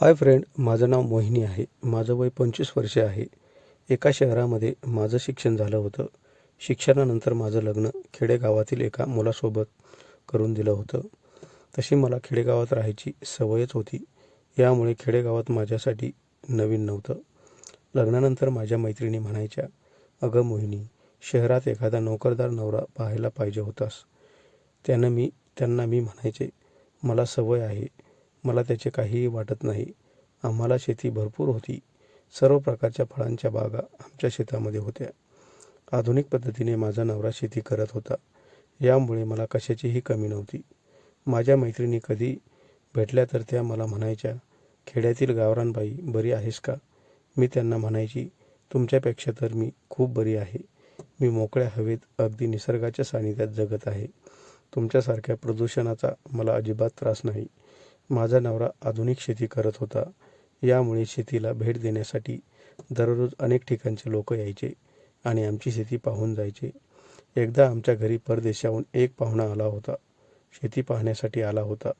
Hi friend माझं नाव मोहिनी आहे. माझं वय पंचवीस वर्षे आहे. एका शहरामध्ये माझं शिक्षण झालं होतं. शिक्षणानंतर माझं लग्न खेडेगावातील एका मुलासोबत करून दिलं होतं. तशी मला खेडेगावात राहायची सवयच होती. यामुळे खेडेगावात माझ्यासाठी नवीन नव्हतं. लग्नानंतर माझ्या मैत्रिणी म्हणायच्या अगं मोहिनी शहरात एखादा नोकरदार नवरा पाहायला पाहिजे होतास. त्यानं मी त्यांना मी म्हणायचे मला सवय आहे. मला त्याचे काहीही वाटत नाही. आम्हाला शेती भरपूर होती. सर्व प्रकारच्या फळांच्या बागा आमच्या शेतामध्ये होत्या. आधुनिक पद्धतीने माझा नवरा शेती करत होता. यामुळे मला कशाचीही कमी नव्हती. माझ्या मैत्रिणी कधी भेटल्या तर त्या मला म्हणायच्या खेड्यातील गावरानबाई बरी आहेस का? मी त्यांना म्हणायची तुमच्यापेक्षा तर मी खूप बरी आहे. मी मोकळ्या हवेत अगदी निसर्गाच्या सानिध्यात जगत आहे. तुमच्यासारख्या प्रदूषणाचा मला अजिबात त्रास नाही. माझा नवरा आधुनिक शेती करत होता. यामुळे शेतीला भेट देण्यासाठी दररोज अनेक ठिकाणचे लोक यायचे आणि आमची शेती पाहून जायचे. एकदा आमच्या घरी परदेशाहून एक पाहुणा आला होता. शेती पाहण्यासाठी आला होता.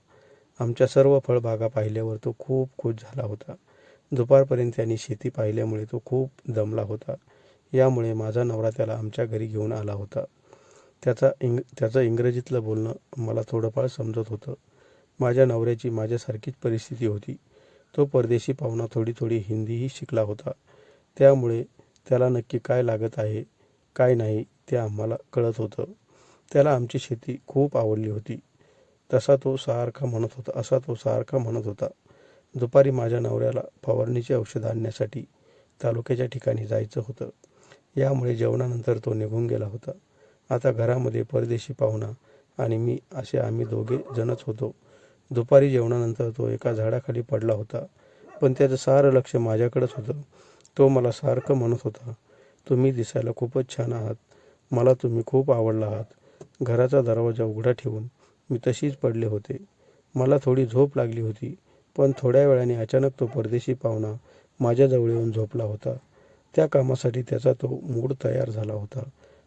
आमच्या सर्व फळबागा पाहिल्यावर तो खूप खुश झाला होता. दुपारपर्यंत त्यांनी शेती पाहिल्यामुळे तो खूप दमला होता. यामुळे माझा नवरा त्याला आमच्या घरी घेऊन आला होता. त्याचा इंग त्याचं इंग्रजीतलं बोलणं मला थोडंफार समजत होतं. माझ्या नवऱ्याची माझ्यासारखीच परिस्थिती होती. तो परदेशी पाहुणा थोडी थोडी हिंदीही शिकला होता. त्यामुळे त्याला नक्की काय लागत आहे काय नाही ते आम्हाला कळत होतं. त्याला आमची शेती खूप आवडली होती. तसा तो सारखा म्हणत होता असा तो सारखा म्हणत होता. दुपारी माझ्या नवऱ्याला फवारणीचे औषध आणण्यासाठी तालुक्याच्या ठिकाणी जायचं होतं. यामुळे जेवणानंतर तो निघून गेला होता. आता घरामध्ये परदेशी पाहुणा आणि मी असे आम्ही दोघे जणच होतो. दुपारी जेवणानंतर तो एका झाडाखाली पडला होता. पण त्याचं सारं लक्ष माझ्याकडंच होतं. तो मला सारखं म्हणत होता तुम्ही दिसायला खूपच छान आहात. मला तुम्ही खूप आवडला आहात. घराचा दरवाजा उघडा ठेवून मी तशीच पडले होते. मला थोडी झोप लागली होती पण थोड्या वेळाने अचानक तो परदेशी पाहुणा माझ्याजवळ येऊन झोपला होता. त्या कामासाठी त्याचा तो मूड तयार झाला होता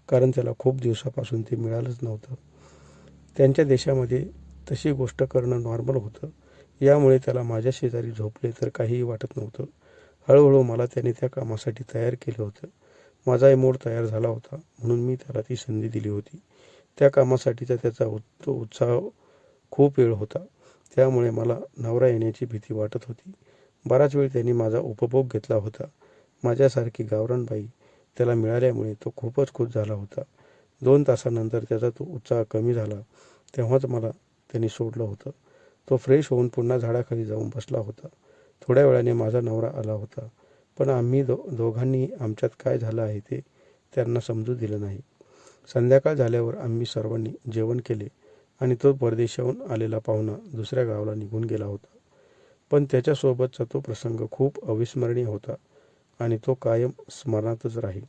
कारण त्याला खूप दिवसापासून ते मिळालंच नव्हतं. त्यांच्या देशामध्ये तशी गोष्ट करणं नॉर्मल होतं. यामुळे त्याला माझ्या शेजारी झोपले तर काहीही वाटत नव्हतं. हळूहळू मला त्याने त्या कामासाठी तयार केलं होतं. माझाही मूड तयार झाला होता म्हणून मी त्याला ती संधी दिली होती. त्या कामासाठीचा त्याचा उत् उत्साह खूप वेळ होता. त्यामुळे मला नवरा येण्याची भीती वाटत होती. बराच वेळ त्यांनी माझा उपभोग घेतला होता. माझ्यासारखी गावरानबाई त्याला मिळाल्यामुळे तो खूपच खुश झाला होता. दोन तासानंतर त्याचा तो उत्साह कमी झाला. तेव्हाच मला त्यांनी सोडलं होतं. तो फ्रेश होऊन पुन्हा झाडाखाली जाऊन बसला होता. थोड्या वेळाने माझा नवरा आला होता. पण आम्ही दो दोघांनी आमच्यात काय झालं आहे ते त्यांना समजू दिलं नाही. संध्याकाळ झाल्यावर आम्ही सर्वांनी जेवण केले आणि तो परदेशाहून आलेला पाहुणा दुसऱ्या गावाला निघून गेला होता. पण त्याच्यासोबतचा तो प्रसंग खूप अविस्मरणीय होता आणि तो कायम स्मरणातच राहील.